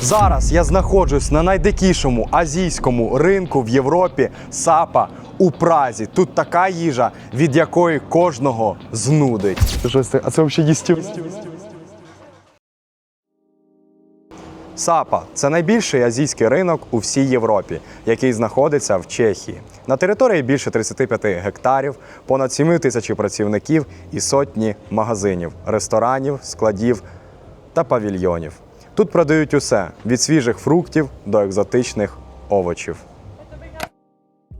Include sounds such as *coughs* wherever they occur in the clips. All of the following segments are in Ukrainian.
Зараз я знаходжусь на найдикішому азійському ринку в Європі Сапа у Празі. Тут така їжа, від якої кожного знудить. Це- а це взагалі їстів. Сапа це найбільший азійський ринок у всій Європі, який знаходиться в Чехії. На території більше 35 гектарів, понад 7 тисяч працівників і сотні магазинів, ресторанів, складів та павільйонів. Тут продають усе від свіжих фруктів до екзотичних овочів.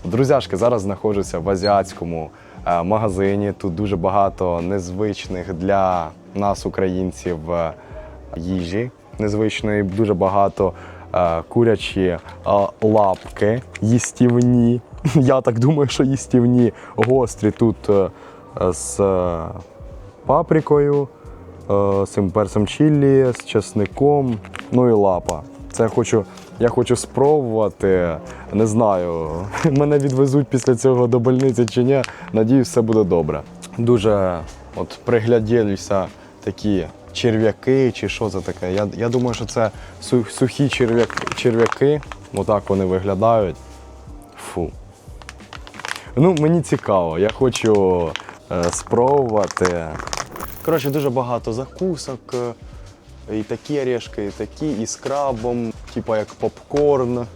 Друзяшки, зараз знаходжуся в азіатському е, магазині. Тут дуже багато незвичних для нас, українців, е, їжі. Незвичної, дуже багато е, курячі лапки, їстівні. *laughs* Я так думаю, що їстівні, гострі тут з паприкою, з цим перцем чилі, з чесником, ну і лапа. Це я хочу, я хочу спробувати. Не знаю, *laughs* мене відвезуть після цього до больниці чи ні. Надіюсь, все буде добре. Дуже от пригляділися такі черв'яки, чи що це таке. Я, я думаю, що це сухі черв'яки, черв'яки. Отак вони виглядають. Фу. Ну, мені цікаво, я хочу е, спробувати. Коротше, дуже багато закусок. е, І такі орешки, і такі, і з крабом, типа як попкорн.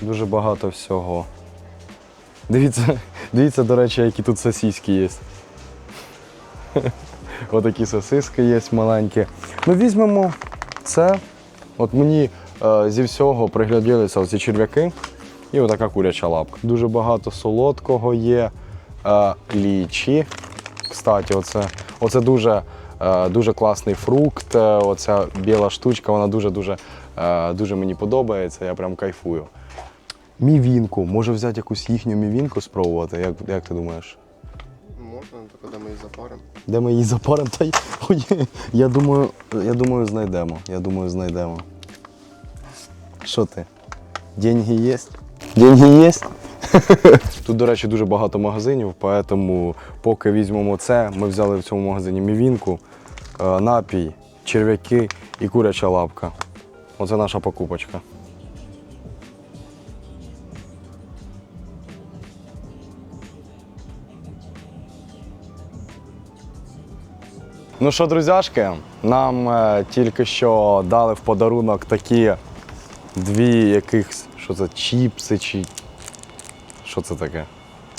Дуже багато всього. Дивіться, *laughs* дивіться, до речі, які тут сосиски є. *laughs* Отакі сосиски є маленькі. Ну, візьмемо це. От мені е, зі всього пригляділися оці черв'яки і отака куряча лапка. Дуже багато солодкого є, е, лічі. Кстати, оце, оце дуже, е, дуже класний фрукт. Е, Оця біла штучка, вона дуже-дуже е, дуже мені подобається, я прям кайфую. Мівінку. Може взяти якусь їхню мівінку спробувати? Як, як ти думаєш? Можна, тільки ми її запаримо. Де ми її запаримо? Та *laughs* Ой, я думаю, я думаю, знайдемо. Я думаю, знайдемо. Що ти? Деньги є? Деньги є? *laughs* Тут, до речі, дуже багато магазинів, тому поки візьмемо це, ми взяли в цьому магазині мівінку, е, напій, черв'яки і куряча лапка. Оце наша покупочка. Ну що, друзяшки, нам е, тільки що дали в подарунок такі дві якихось, що це, чіпси чи. Що це таке?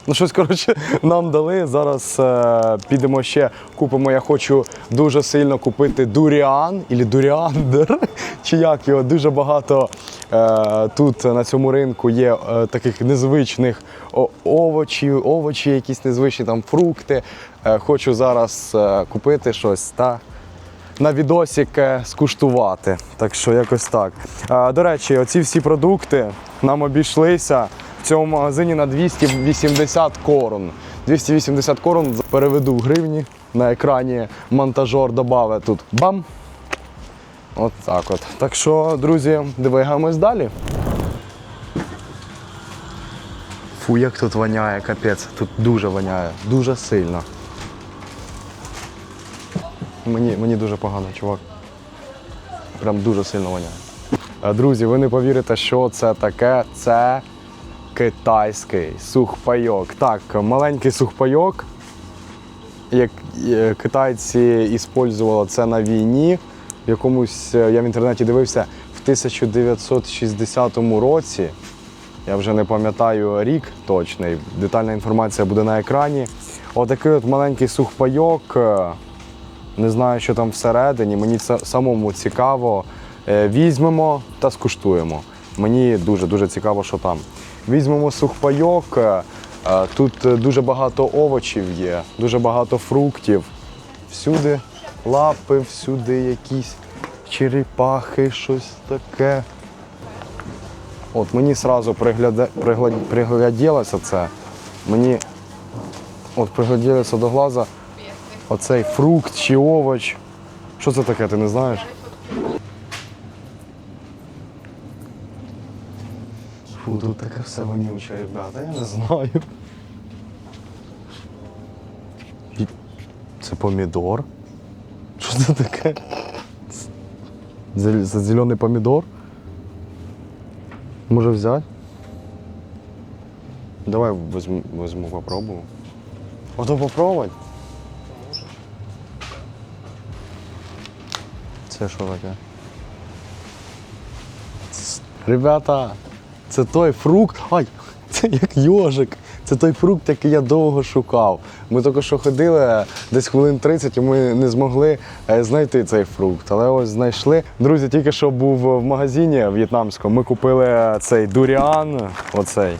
Ну, щось, коротше, *laughs* нам дали. Зараз е, підемо ще купимо. Я хочу дуже сильно купити дуріан або дуріандер. *laughs* Чи як його дуже багато е, тут на цьому ринку є е, таких незвичних овочів, овочі, якісь незвичні там фрукти. Е, хочу зараз е, купити щось та на відосик е, скуштувати. Так що якось так. А, до речі, оці всі продукти нам обійшлися в цьому магазині на 280 корон. 280 корон переведу в гривні. На екрані монтажер додавить тут бам. От так от. Так що, друзі, двигаємось далі. Фу, як тут воняє, капець. Тут дуже воняє, дуже сильно. Мені, мені дуже погано, чувак. Прям дуже сильно воняє. Е, Друзі, ви не повірите, що це таке. Це китайський сухпайок. Так, маленький сухпайок. Як е, китайці іспользували це на війні. В якомусь, е, я в інтернеті дивився, в 1960 році. Я вже не пам'ятаю рік точний. Детальна інформація буде на екрані. Отакий от маленький сухпайок. е, не знаю, що там всередині. Мені самому цікаво. Візьмемо та скуштуємо. Мені дуже дуже цікаво, що там. Візьмемо сухпайок. е, е, Тут е, дуже багато овочів є, дуже багато фруктів. Всюди лапи, всюди якісь черепахи, щось таке. От мені одразу пригляда... пригла- пригляділося це. Мені от пригляділося до глаза оцей фрукт чи овоч. Що це таке, ти не знаєш? Фу, тут таке все вонюче, ребята, я не знаю. Це помідор? Що це таке? Це зелений помідор. Може взяти? Давай візьму, візьму попробую. Ото попробувати. Це що таке? Ребята, це той фрукт. Ай, це як йожик. Це той фрукт, який я довго шукав. Ми тільки що ходили десь хвилин 30, і ми не змогли е, знайти цей фрукт. Але ось знайшли. Друзі, тільки що був в магазині в'єтнамському. Ми купили цей дуріан, оцей.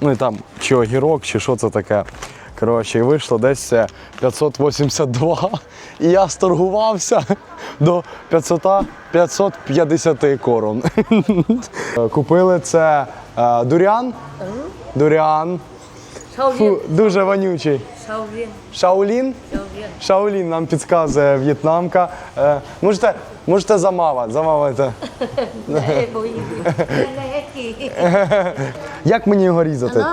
Ну і там чи огірок, чи що це таке. Коротше, і вийшло десь е, 582. І я сторгувався *laughs* до 500, 550 корон. *laughs* Купили це е, дуріан. Дуріан. Фу, дуже вонючий. riêng, Шаолін. Шаолін нам підказує в'єтнамка. Е, можете, можете замавати, kì *laughs* Як мені його різати?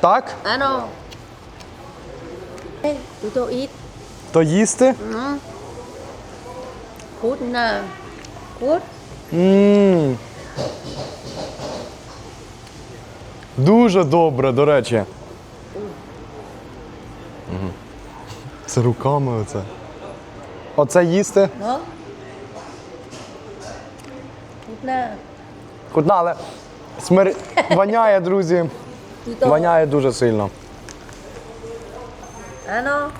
Так? Tôi ít То їсти? Hút nè Hút Дуже добре, до речі. Це руками оце. Оце їсти? Hút nè але смер... *laughs* воняє, друзі. Воняє дуже сильно. Nó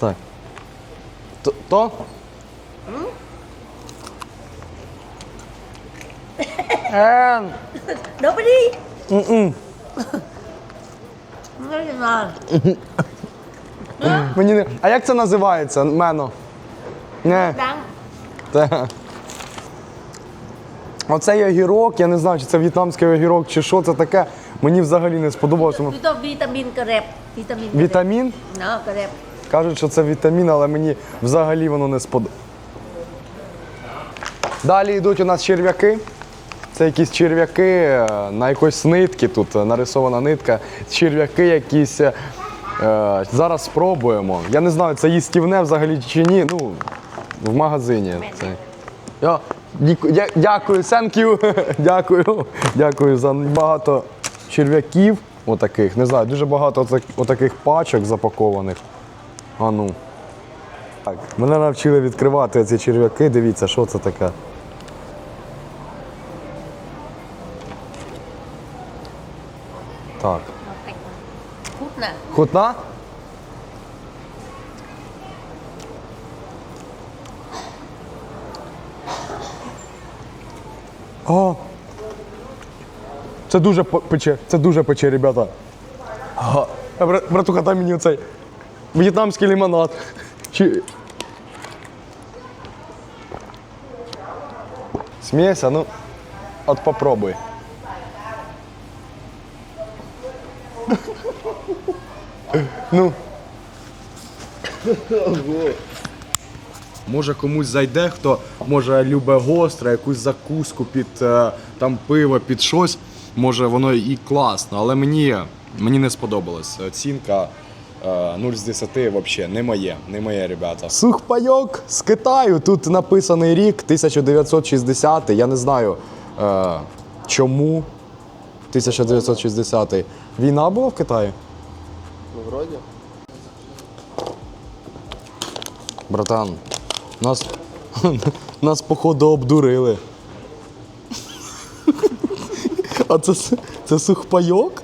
Так. То? то? Е, Đổ đi đi Nói là Мені не... А як це називається? Мено? Не. Đắng Те. Оцей огірок, я не знаю, чи це в'єтнамський огірок, чи що це таке. Мені взагалі не сподобалося. Cà rẹp Vitamin. Вітамін? Nó cà rẹp Кажуть, що це вітамін, але мені взагалі воно не сподобалося. Далі йдуть у нас черв'яки. Це якісь черв'яки е, на якоїсь нитки, тут е, нарисована нитка. Черв'яки якісь. е, е, зараз спробуємо. Я не знаю, це їстівне взагалі чи ні. Ну, в магазині. Це. Я, дя- дякую, thank you. *laughs* дякую. Дякую за багато черв'яків. Отаких. Не знаю, дуже багато отак- отаких пачок запакованих. А ну. Так, мене навчили відкривати ці черв'яки. Дивіться, що це таке. Так. Nè Хутна? О! Це дуже по- пече, це дуже пече, ребята. Ага. А, бра- Братуха, дай мені оцей в'єтнамський лимонад. Чи... Смійся, ну, от попробуй. Ну. *laughs* Може комусь зайде, хто може любить гостре, якусь закуску під е, там пиво, під щось. Може воно і класно, але мені, мені не сподобалось. Оцінка е, 0 з 10 взагалі не моє, не моє, ребята. Сухпайок з Китаю. Тут написаний рік 1960. Я не знаю е, чому 1960. Війна була в Китаї? Ну, вроді. Братан, нас, *laughs* нас походу обдурили. А це, це сухпайок?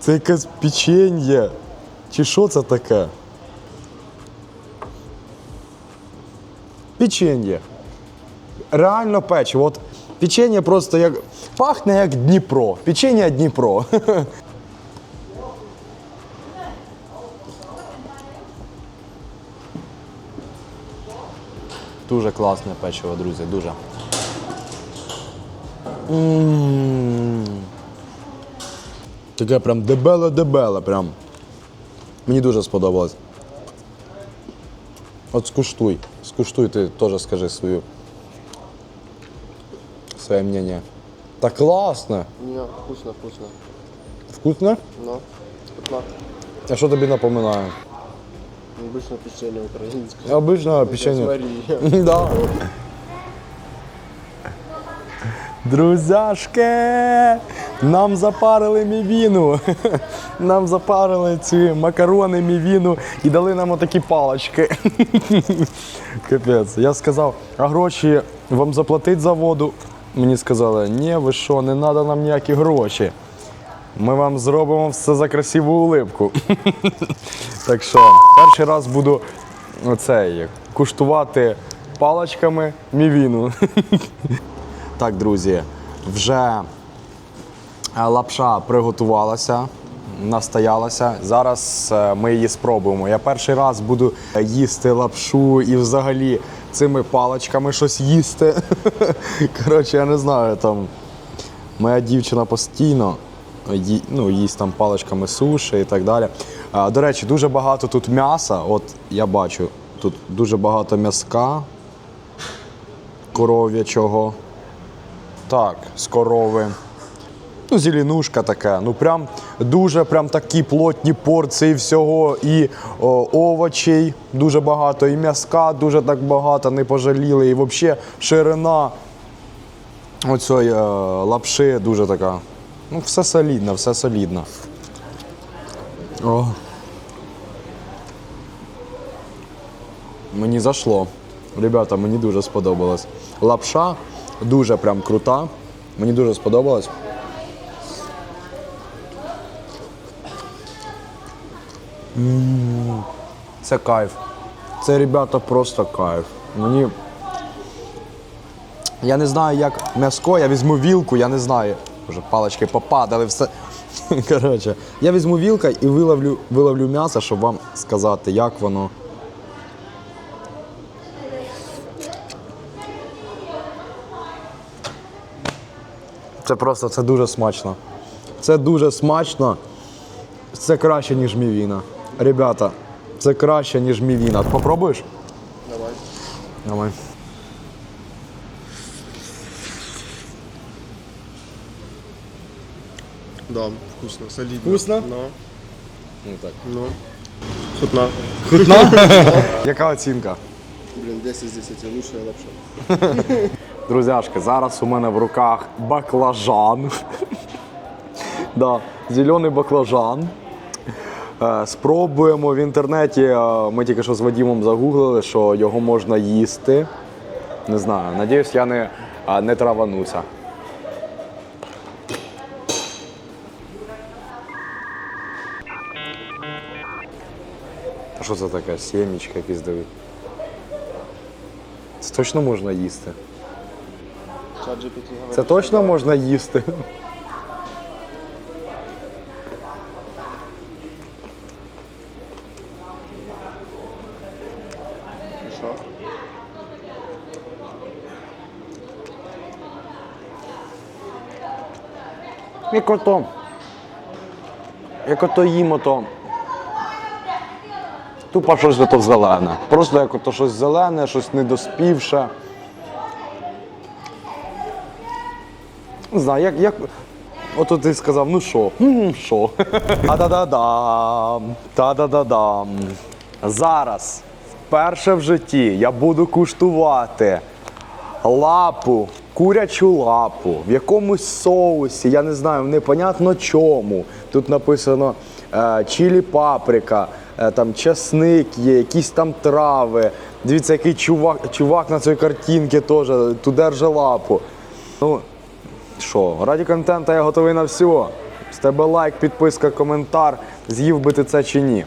Це якесь печенье. Чи що це таке? Печенье. Реально печиво. От печенье просто як. Пахне як Дніпро. Печенье Дніпро. *laughs* Дуже класне печиво, друзі, дуже. М. Таке прям дебеле-дебеле прям. Мені дуже сподобалось. От скуштуй. Скуштуй, ти теж скажи свою. Своє мнення. Та класно. Ні, вкусно, вкусно. Вкусне? Ну, одна. А що тобі напоминає? Обычно печенье украинское. Обичне печення. *laughs* Да. Друзяшки, нам запарили мівіну. *laughs* Нам запарили ці макарони мівіну і дали нам отакі палочки. *laughs* Капець. Я сказав, а гроші вам заплатить за воду? Мені сказали, ні, ви що, не треба нам ніякі гроші. Ми вам зробимо все за красиву улипку. *laughs* так що, перший раз буду оцей, куштувати паличками мівіну. *laughs* так, друзі, вже е, лапша приготувалася, настоялася. Зараз е, ми її спробуємо. Я перший раз буду їсти лапшу і взагалі цими паличками щось їсти. *laughs* Коротше, я не знаю там. Моя дівчина постійно ну, їсть там паличками суші і так далі. А, до речі, дуже багато тут м'яса. От я бачу, тут дуже багато м'яска коров'ячого. Так, з корови. Ну, зеленушка така. Ну прям дуже прям такі плотні порції всього. І о, овочей дуже багато, і м'яска дуже так багато, не пожаліли. І взагалі ширина оцієї е, лапши дуже така. Ну, все солідно, все солідно. О. Мені зайшло. Ребята, мені дуже сподобалось. Лапша дуже прям крута. Мені дуже сподобалось. Це кайф. Це, ребята, просто кайф. Мені. Я не знаю, як м'яско, я візьму вілку, я не знаю. Вже палички попадали, все. *laughs* Коротше, я візьму вілка і виловлю, виловлю м'ясо, щоб вам сказати, як воно. Це просто це дуже смачно. Це дуже смачно. Це краще, ніж мівіна. Ребята, це краще, ніж мівіна. Попробуєш? Давай. Давай. Да, вкусно, солидно. Вкусно? Ну, Ну так. ну. Хутна. *laughs* Яка оцінка? Блин, 10 из 10, лучшая лапша. *laughs* Друзяшки, зараз у мене в руках баклажан. *laughs* да, зелений баклажан. Е, Спробуємо в інтернеті. е, Ми тільки що з Вадімом загуглили, що його можна їсти. Не знаю, надіюсь, я не, е, не травануся. Що це таке? Сімічка якісь. Це точно можна їсти. Це точно можна їсти. Як ото. Як ото їм ото. Тупо щось ото зелене. Просто як ото щось зелене, щось недоспівше. Не знаю, як. як... Ото ти сказав, ну що? Що? *laughs* Та-да-да-дам. Та-да-да-дам. Зараз, вперше в житті, я буду куштувати лапу, курячу лапу в якомусь соусі, я не знаю, непонятно чому. Тут написано е, чилі паприка, там часник є, якісь там трави. Дивіться, який чувак, чувак на цій картинці теж тут держи лапу. Ну, що, раді контенту я готовий на все. З тебе лайк, підписка, коментар, з'їв би ти це чи ні.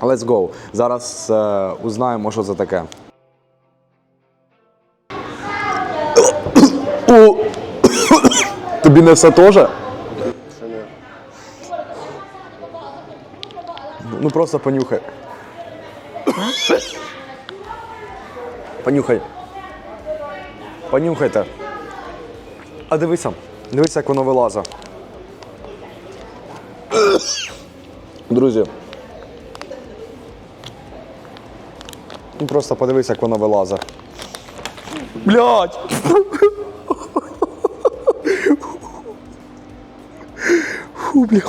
Let's go. Зараз е, узнаємо, що це таке. *coughs* Тобі не все теж? Что не? Ну просто понюхай. Понюхай. Понюхайте. А дивися. Дивися, як воно вилазить. Друзі. Ну просто подивися, як воно вилазить. Блять! Фу, бля.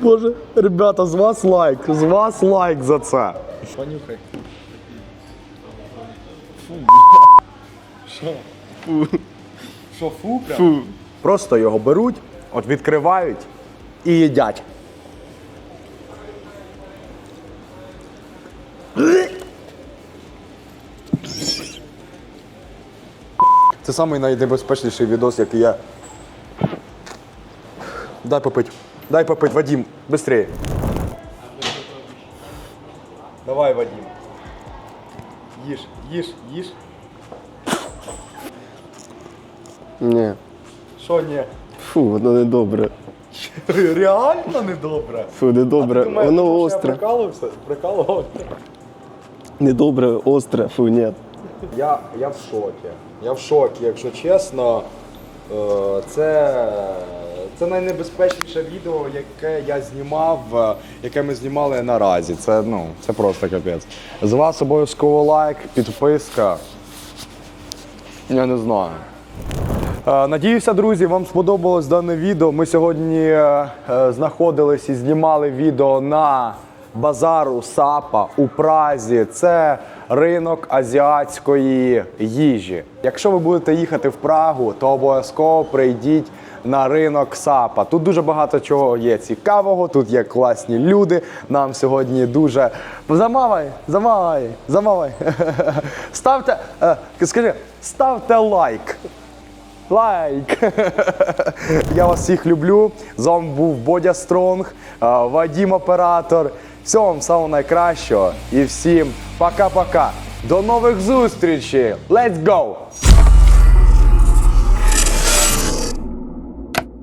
Боже, ребята, з вас лайк, з вас лайк за це. Понюхай. Що фу, прям? Фу. Просто його беруть, от відкривають і їдять. Це самий найнебезпечніший відос, який я. Дай попить. Дай попить, Вадим, быстрее. Давай, Вадим. Їж, їж, їж. Ні. Що ні? Фу, воно не добре. Реально недобре. Фу, не добре. Думаєш, Воно остре. Прикалувався? Прикалувався. Недобре, остре, фу, ні. Я, я в шокі. Я в шокі, якщо чесно. Е, Це, це найнебезпечніше відео, яке я знімав, е, яке ми знімали наразі. Це, ну, це просто капець. З вас обов'язково лайк, підписка. Я не знаю. Е, Надіюся, друзі, вам сподобалось дане відео. Ми сьогодні е, знаходились і знімали відео на базару Сапа у Празі. Це ринок азіатської їжі. Якщо ви будете їхати в Прагу, то обов'язково прийдіть на ринок Сапа. Тут дуже багато чого є цікавого, тут є класні люди. Нам сьогодні дуже. Замавай, замавай, замавай. *laughs* Ставте, е, скажи, ставте лайк. Лайк! *laughs* Я вас всіх люблю. З вами був Бодя Стронг, е, Вадім Оператор. Всього вам самого найкращого і всім пока-пока. До нових зустрічей! Let's go!